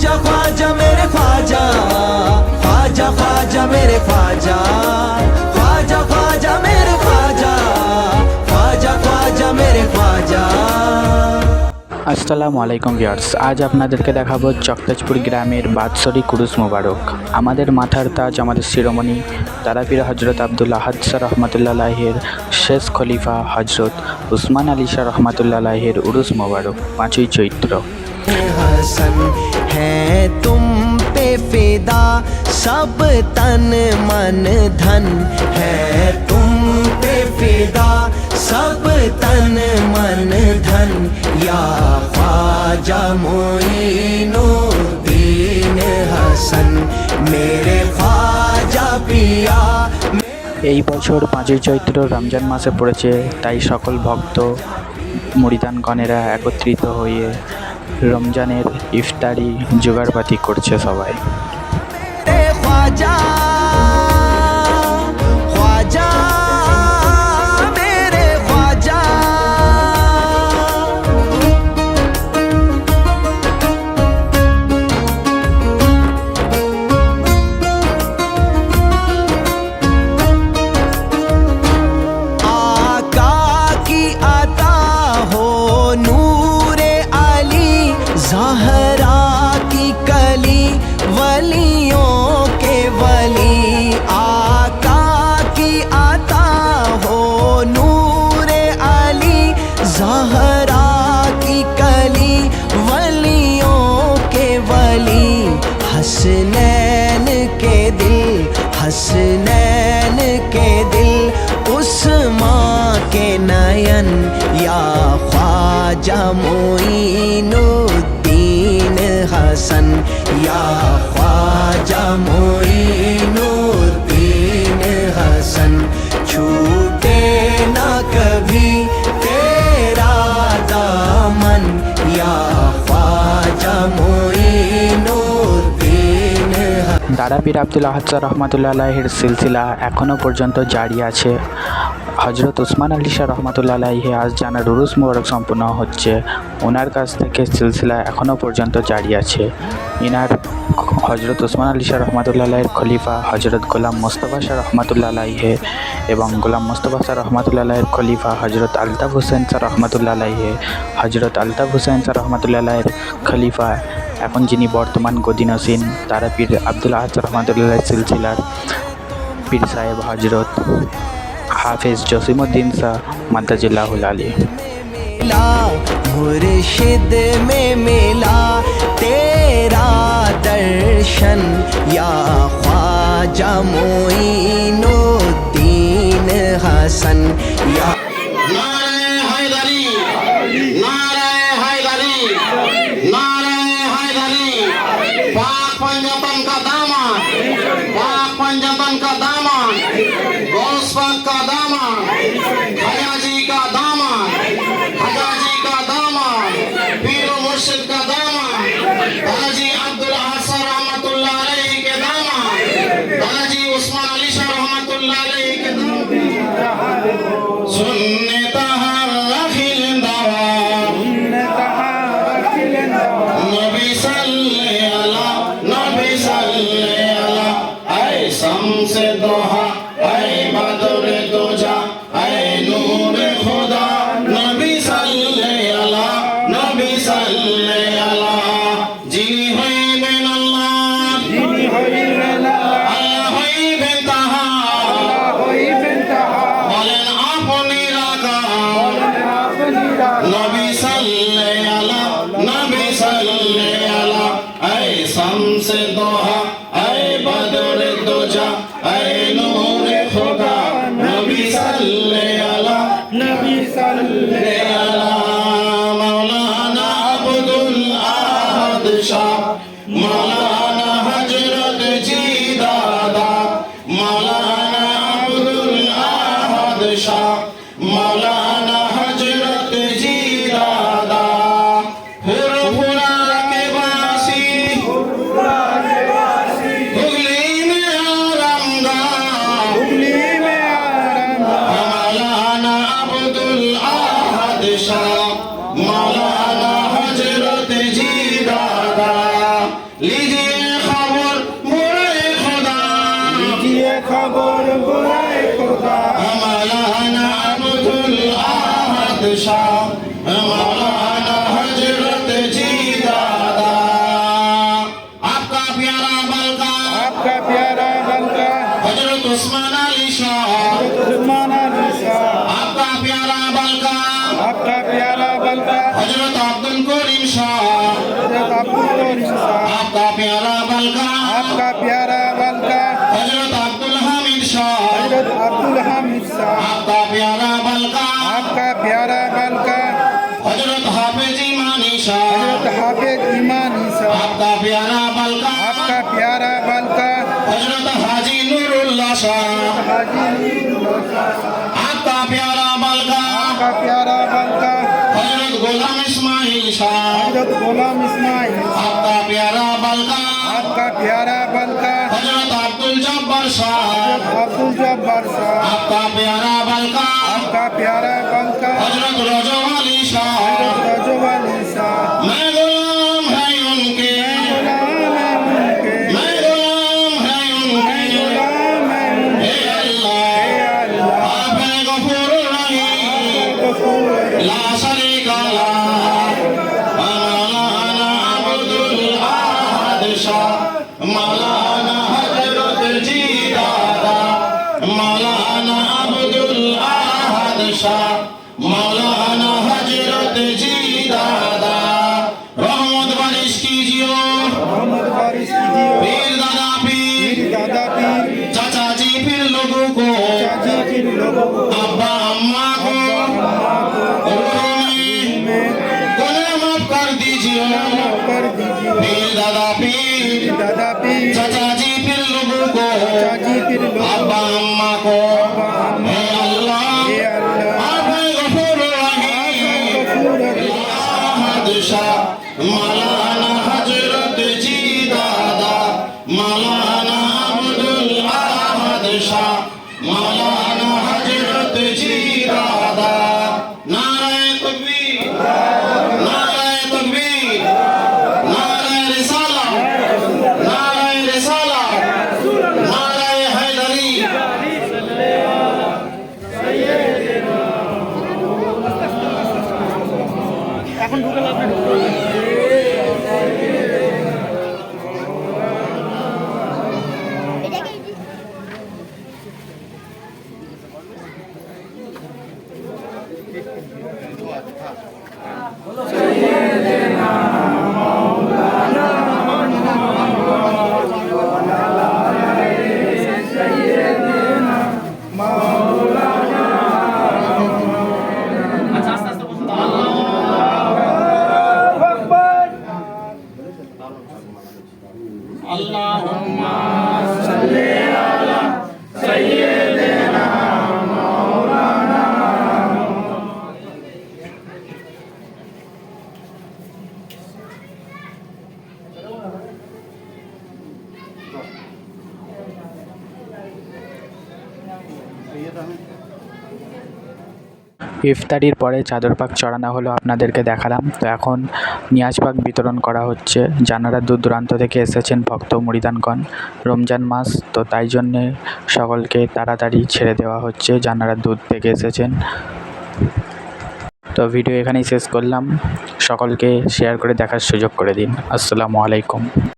ख्वाजा ख्वाजा मेरे ख्वाजा ख्वाजा ख्वाजा मेरे ख्वाजा ख्वाजा ख्वाजा मेरे ख्वाजा ख्वाजा ख्वाजा मेरे ख्वाजा আসসালামু আলাইকুম ভিউয়ার্স আজ আপনাদেরকে দেখাবো চকতাজপুর গ্রামের বাৎসরিক কুরুস মোবারক আমাদের মাথার তাজ আমাদের শিরোমণি তারাপীর হজরত আবদুল্লাহ হাদসা রহমতুল্লাহের শেষ খলিফা হজরত উসমান আলী শাহ রহমতুল্লাহের উরুস মোবারক পাঁচই চৈত্র हसन है तुम पे फिदा सब तन मन धन है तुम पे फिदा सब तन मन धन या ख्वाजा मोइनुद्दीन हसन मेरे ख्वाजा पिया এই বছর পাঁচই চৈত্র রমজান মাসে পড়েছে তাই সকল ভক্ত মুরিদানগণেরা একত্রিত হয়ে রমজানের ইফতারি জোগাড়পাতি করছে সবাই हसनैन के दिल हसनैन के दिल उस माँ के नयन या ख्वाजा मोइनुद्दीन हसन या ख्वाजा मोइनुद्दीन দাদা পীর আবদুল্লাহ রহমতুল্লাহের সিলসিলা এখনও পর্যন্ত জারি আছে। হজরত উসমান আলী শাহ রহমতুল্লাহ আলাহি আজ জানার উরুস মোবারক সম্পূর্ণ হচ্ছে, ওনার কাছ থেকে সিলসিলা এখনও পর্যন্ত জারি আছে। ইনার হজরত উসমান আলী শাহ রহমতুল্লাহ আলাহের খলিফা হজরত গোলাম মোস্তফা শাহ রহমতুল্লা আলাহে এবং গোলাম মোস্তফা শাহ রহমতুল্লাহ আলাহের খলিফা হজরত আলতাফ হুসেন শাহ রহমতুল্লাহ আলাহে হজরত আলতাফ হুসেন শাহ রহমতুল্লাহ আলাহের খলিফা, এখন যিনি বর্তমান গদিনসীন তারা পীর আব্দুল আহাদ রহমতুল্লাহ সিলসিলার পীর সাহেব হজরত হাফেজ জসিমুদ্দিন শাহ মাদ্দাজিল্লাহুল আলী मिला मुर्शिद में मिला तेरा दर्शन या ख्वाजा मोइनुद्दीन हसन बोलने वाला ऐ से दोहा ऐ बदरे খবর বুড়ায় খোদা মাওলানা আব্দুল আহাদ শাহ মাওলানা হযরত জি দাদা আপকা প্যারা মালকা। আপকা প্যারা মালকা। হযরত উসমান আলী শাহ। উসমান আলী শাহ। আপকা প্যারা মালকা। আপকা প্যারা মালকা। হযরত আব্দুল করিম শাহ। হযরত আব্দুল করিম শাহ। আপকা প্যারা মালকা। আপকা প্যারা प्यारा बलका आपका प्यारा बलका हजरत हाफिज इमानी शाह हजरत हाफिज ईमानी शाह आपका प्यारा बलका आपका प्यारा बलका हजरत हाजी नूरुल्लाह शाह हाजी आपका प्यारा बलका आपका प्यारा बलका हजरत गुलाम इस्माइल शाह हजरत गुलाम इस्माइल आपका प्यारा का आपका प्यारा बल का हज़रत अब्दुल जब्बार साहब। अब्दुल जब्बार साहब। आपका प्यारा बलका आपका प्यारा बलका हज़रत रजवाली साहब। हज़रत रजवाली शाह মসজিদের বাবা আম্মা গো হে আল্লাহ। হে দাদা মাওলানা আব্দুল আহমদ শাহ। মাওলানা 你렇게 유. ইফতারির পরে চাদর পাক চড়ানো হলো আপনাদেরকে দেখালাম। তো এখন নিয়াজ পাক বিতরণ করা হচ্ছে। যারা দূর দূরান্ত থেকে এসেছেন ভক্ত মুরিদানগণ। রমজান মাস, তো তাই জন্যে সকলকে তাড়াতাড়ি ছেড়ে দেওয়া হচ্ছে। যারা দূর থেকে এসেছেন। তো ভিডিও এখানেই শেষ করলাম। সকলকে শেয়ার করে দেখার সুযোগ করে দিন। আসসালামু আলাইকুম।